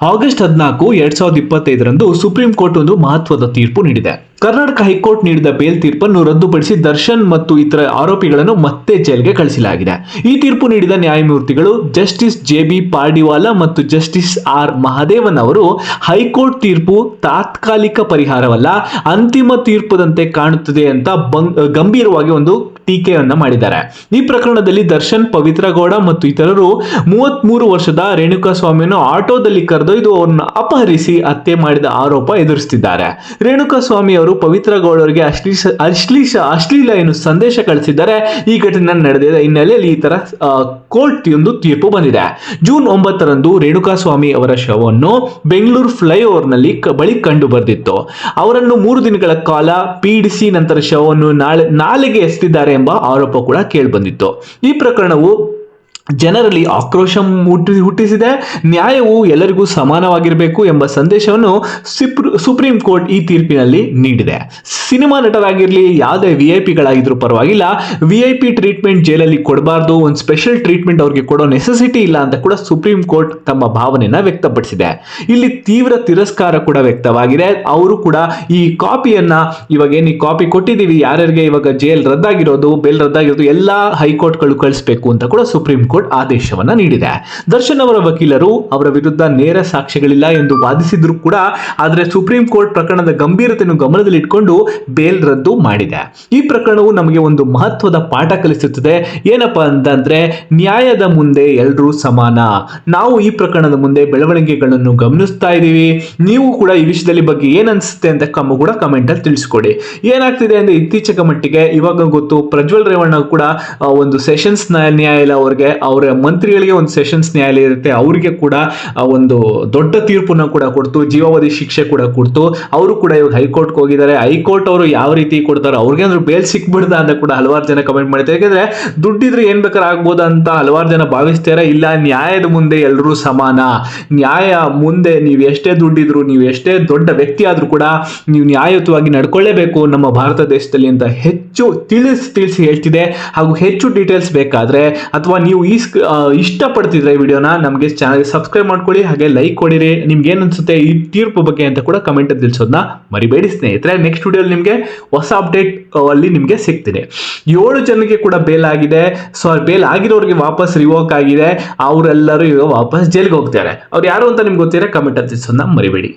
August ಹದಿನಾಲ್ಕು, ಎರಡ್ ಸಾವಿರದ ಇಪ್ಪತ್ತೈದರಂದು ಸುಪ್ರೀಂ ಕೋರ್ಟ್ ಒಂದು ಮಹತ್ವದ ತೀರ್ಪು ನೀಡಿದೆ. ಕರ್ನಾಟಕ ಹೈಕೋರ್ಟ್ ನೀಡಿದ ಬೇಲ್ ತೀರ್ಪನ್ನು ರದ್ದುಪಡಿಸಿ ದರ್ಶನ್ ಮತ್ತು ಇತರ ಆರೋಪಿಗಳನ್ನು ಮತ್ತೆ ಜೈಲ್ಗೆ ಕಳಿಸಲಾಗಿದೆ. ಈ ತೀರ್ಪು ನೀಡಿದ ನ್ಯಾಯಮೂರ್ತಿಗಳು ಜಸ್ಟಿಸ್ ಜೆ ಬಿ ಪಾರ್ಡಿವಾಲಾ ಮತ್ತು ಜಸ್ಟಿಸ್ ಆರ್ ಮಹದೇವನ್ ಅವರು, ಹೈಕೋರ್ಟ್ ತೀರ್ಪು ತಾತ್ಕಾಲಿಕ ಪರಿಹಾರವಲ್ಲ, ಅಂತಿಮ ತೀರ್ಪದಂತೆ ಕಾಣುತ್ತದೆ ಅಂತ ಗಂಭೀರವಾಗಿ ಒಂದು ಟೀಕೆಯನ್ನ ಮಾಡಿದ್ದಾರೆ. ಈ ಪ್ರಕರಣದಲ್ಲಿ ದರ್ಶನ್, ಪವಿತ್ರ ಗೌಡ ಮತ್ತು ಇತರರು ಮೂವತ್ಮೂರು ವರ್ಷದ ರೇಣುಕಾ ಸ್ವಾಮಿಯನ್ನು ಆಟೋದಲ್ಲಿ ಕರೆದೊಯ್ದು ಅವರನ್ನು ಅಪಹರಿಸಿ ಹತ್ಯೆ ಮಾಡಿದ ಆರೋಪ ಎದುರಿಸುತ್ತಿದ್ದಾರೆ ರೇಣುಕಾ ಸ್ವಾಮಿ ಅವರು ಪವಿತ್ರ ಗೌಡರಿಗೆ ಅಶ್ಲೀಷ ಅಶ್ಲೀಷ, ಅಶ್ಲೀಲ ಏನು ಸಂದೇಶ ಕಳಿಸಿದ್ದಾರೆ. ಈ ಘಟನೆ ನಡೆದಿದೆ. ಹಿನ್ನೆಲೆಯಲ್ಲಿ ಈ ತರ ಕೋರ್ಟ್ ಒಂದು ತೀರ್ಪು ಬಂದಿದೆ. ಜೂನ್ ಒಂಬತ್ತರಂದು ರೇಣುಕಾ ಸ್ವಾಮಿ ಅವರ ಶವವನ್ನು ಬೆಂಗಳೂರು ಫ್ಲೈಓವರ್ನಲ್ಲಿ ನಲ್ಲಿ ಬಳಿ ಕಂಡು ಬಂದಿತ್ತು ಅವರನ್ನು ಮೂರು ದಿನಗಳ ಕಾಲ ಪೀಡಿಸಿ ನಂತರ ಶವವನ್ನು ನಾಳೆ ನಾಲೆಗೆ ಎಸೆದಿದ್ದಾರೆ ಎಂಬ ಆರೋಪ ಕೂಡ ಕೇಳಿಬಂದಿತ್ತು ಈ ಪ್ರಕರಣವು ಜನರಲ್ಲಿ ಆಕ್ರೋಶ ಹುಟ್ಟಿ ಹುಟ್ಟಿಸಿದೆ, ನ್ಯಾಯವು ಎಲ್ಲರಿಗೂ ಸಮಾನವಾಗಿರಬೇಕು ಎಂಬ ಸಂದೇಶವನ್ನು ಸಿಪ್ರು- ಕೋರ್ಟ್ ಈ ತೀರ್ಪಿನಲ್ಲಿ ನೀಡಿದೆ. ಸಿನಿಮಾ ನಟರಾಗಿರಲಿ, ಯಾವುದೇ ವಿ ಐ ಪಿಗಳಾಗಿದ್ರು ಪರವಾಗಿಲ್ಲ. ವಿ ಐ ಪಿ ಟ್ರೀಟ್ಮೆಂಟ್ ಜೈಲಲ್ಲಿ ಕೊಡಬಾರ್ದು, ಒಂದು ಸ್ಪೆಷಲ್ ಟ್ರೀಟ್ಮೆಂಟ್ ಅವ್ರಿಗೆ ಕೊಡೋ ನೆಸೆಸಿಟಿ ಇಲ್ಲ ಅಂತ ಕೂಡ ಸುಪ್ರೀಂ ಕೋರ್ಟ್ ತಮ್ಮ ಭಾವನೆಯನ್ನು ವ್ಯಕ್ತಪಡಿಸಿದೆ. ಇಲ್ಲಿ ತೀವ್ರ ತಿರಸ್ಕಾರ ಕೂಡ ವ್ಯಕ್ತವಾಗಿದೆ. ಅವರು ಕೂಡ ಈ ಕಾಪಿಯನ್ನ, ಇವಾಗ ಏನು ಈ ಕಾಪಿ ಕೊಟ್ಟಿದ್ದೀವಿ, ಯಾರ್ಯಾರಿಗೆ ಇವಾಗ ಜೈಲ್ ರದ್ದಾಗಿರೋದು, ಬೇಲ್ ರದ್ದಾಗಿರೋದು, ಎಲ್ಲ ಹೈಕೋರ್ಟ್ಗಳು ಕಳಿಸ್ಬೇಕು ಅಂತ ಕೂಡ ಸುಪ್ರೀಂ ಕೋರ್ಟ್ ಆದೇಶವನ್ನ ನೀಡಿದೆ. ದರ್ಶನ್ ಅವರ ವಕೀಲರು ಅವರ ವಿರುದ್ಧ ನೇರ ಸಾಕ್ಷ್ಯಗಳಿಲ್ಲ ಎಂದು ವಾದಿಸಿದ್ರು ಕೂಡ ಆದರೆ ಸುಪ್ರೀಂ ಕೋರ್ಟ್ ಪ್ರಕರಣದ ಗಂಭೀರತೆಯನ್ನು ಗಮನದಲ್ಲಿ ಇಟ್ಕೊಂಡು ಬೇಲ್ ರದ್ದು ಮಾಡಿದೆ. ಈ ಪ್ರಕರಣವು ನಮಗೆ ಒಂದು ಮಹತ್ವದ ಪಾಠ ಕಲಿಸುತ್ತದೆ. ಏನಪ್ಪ ಅಂತಂದ್ರೆ ನ್ಯಾಯದ ಮುಂದೆ ಎಲ್ಲರೂ ಸಮಾನ. ನಾವು ಈ ಪ್ರಕರಣದ ಮುಂದೆ ಬೆಳವಣಿಗೆಗಳನ್ನು ಗಮನಿಸ್ತಾ ಇದ್ದೀವಿ. ನೀವು ಕೂಡ ಈ ವಿಷಯದಲ್ಲಿ ಬಗ್ಗೆ ಏನ್ ಅಂತ ಕಮ್ಮ ಕೂಡ ಕಮೆಂಟ್ ಅಲ್ಲಿ ತಿಳಿಸ್ಕೊಡಿ. ಏನಾಗ್ತಿದೆ ಅಂದ್ರೆ ಇತ್ತೀಚೆಗೆ ಮಟ್ಟಿಗೆ ಇವಾಗ ಗೊತ್ತು ಪ್ರಜ್ವಲ್ ರೇವಣ್ಣ ಕೂಡ ಒಂದು ಸೆಷನ್ಸ್ ನ್ಯಾಯಾಲಯ ಅವ್ರಿಗೆ ಅವರ ಮಂತ್ರಿಗಳಿಗೆ ಒಂದು ಸೆಷನ್ಸ್ ನ್ಯಾಯಾಲಯ ಇರುತ್ತೆ. ಅವರಿಗೆ ಕೂಡ ಒಂದು ದೊಡ್ಡ ತೀರ್ಪನ್ನ ಕೂಡ ಕೊಡ್ತು. ಜೀವಾವಧಿ ಶಿಕ್ಷೆ ಕೂಡ ಕೊಡ್ತು. ಅವರು ಕೂಡ ಇವಾಗ ಹೈಕೋರ್ಟ್ಗೆ ಹೋಗಿದ್ದಾರೆ. ಹೈಕೋರ್ಟ್ ಅವರು ಯಾವ ರೀತಿ ಕೊಡ್ತಾರೆ, ಅವ್ರಿಗೆ ಅಂದ್ರೆ ಬೇಲ್ ಸಿಕ್ಬಿಡ್ದ ಅಂತ ಕೂಡ ಹಲವಾರು ಜನ ಕಮೆಂಟ್ ಮಾಡಿದ್ದಾರೆ ಯಾಕಂದ್ರೆ ದುಡ್ಡಿದ್ರೆ ಏನ್ ಬೇಕಾದ್ರೆ ಆಗ್ಬೋದು ಅಂತ ಹಲವಾರು ಜನ ಭಾವಿಸ್ತಾರೆ. ಇಲ್ಲ, ನ್ಯಾಯದ ಮುಂದೆ ಎಲ್ಲರೂ ಸಮಾನ. ನ್ಯಾಯ ಮುಂದೆ ನೀವು ಎಷ್ಟೇ ದುಡ್ಡಿದ್ರು, ನೀವು ಎಷ್ಟೇ ದೊಡ್ಡ ವ್ಯಕ್ತಿ ಆದ್ರೂ ಕೂಡ ನೀವು ನ್ಯಾಯಯುತವಾಗಿ ನಡ್ಕೊಳ್ಳೇಬೇಕು ನಮ್ಮ ಭಾರತ ದೇಶದಲ್ಲಿ ಅಂತ ಹೆಚ್ಚು ತಿಳಿಸಿ ತಿಳಿಸಿ ಹೇಳ್ತಿದೆ. ಹಾಗೂ ಹೆಚ್ಚು ಡೀಟೇಲ್ಸ್ ಬೇಕಾದ್ರೆ, ಅಥವಾ ನೀವು ಈ ಆ, ಇಷ್ಟಪಡ್ತಿದ್ರೆ ಈ ವಿಡಿಯೋನ ನಮಗೆ ಚಾನಲ್ಗೆ ಸಬ್ಸ್ಕ್ರೈಬ್ ಮಾಡ್ಕೊಳ್ಳಿ ಹಾಗೆ ಲೈಕ್ ಕೊಡಿರಿ. ನಿಮ್ಗೆ ಏನ್ ಅನ್ಸುತ್ತೆ ಈ ತೀರ್ಪು ಬಗ್ಗೆ ಅಂತ ಕೂಡ ಕಮೆಂಟ್ ತಿಳಿಸೋದನ್ನ ಮರಿಬೇಡಿ ಸ್ನೇಹಿತರೆ. ನೆಕ್ಸ್ಟ್ ವಿಡಿಯೋಲಿ ನಿಮಗೆ ಹೊಸ ಅಪ್ಡೇಟ್ ಅಲ್ಲಿ ನಿಮಗೆ ಸಿಗ್ತಿದೆ ಏಳು ಜನಕ್ಕೆ ಕೂಡ ಬೇಲ್ ಆಗಿದೆ. ಸೊ ಬೇಲ್ ಆಗಿರೋರಿಗೆ ವಾಪಸ್ ರಿವೋಕ್ ಆಗಿದೆ. ಅವರೆಲ್ಲರೂ ಈಗ ವಾಪಸ್ ಜೈಲ್ಗೆ ಹೋಗ್ತಾರೆ. ಅವ್ರು ಯಾರು ಅಂತ ನಿಮ್ಗೆ ಗೊತ್ತಿರೋ ಕಮೆಂಟ್ ತಿಳಿಸೋದನ್ನ ಮರಿಬೇಡಿ.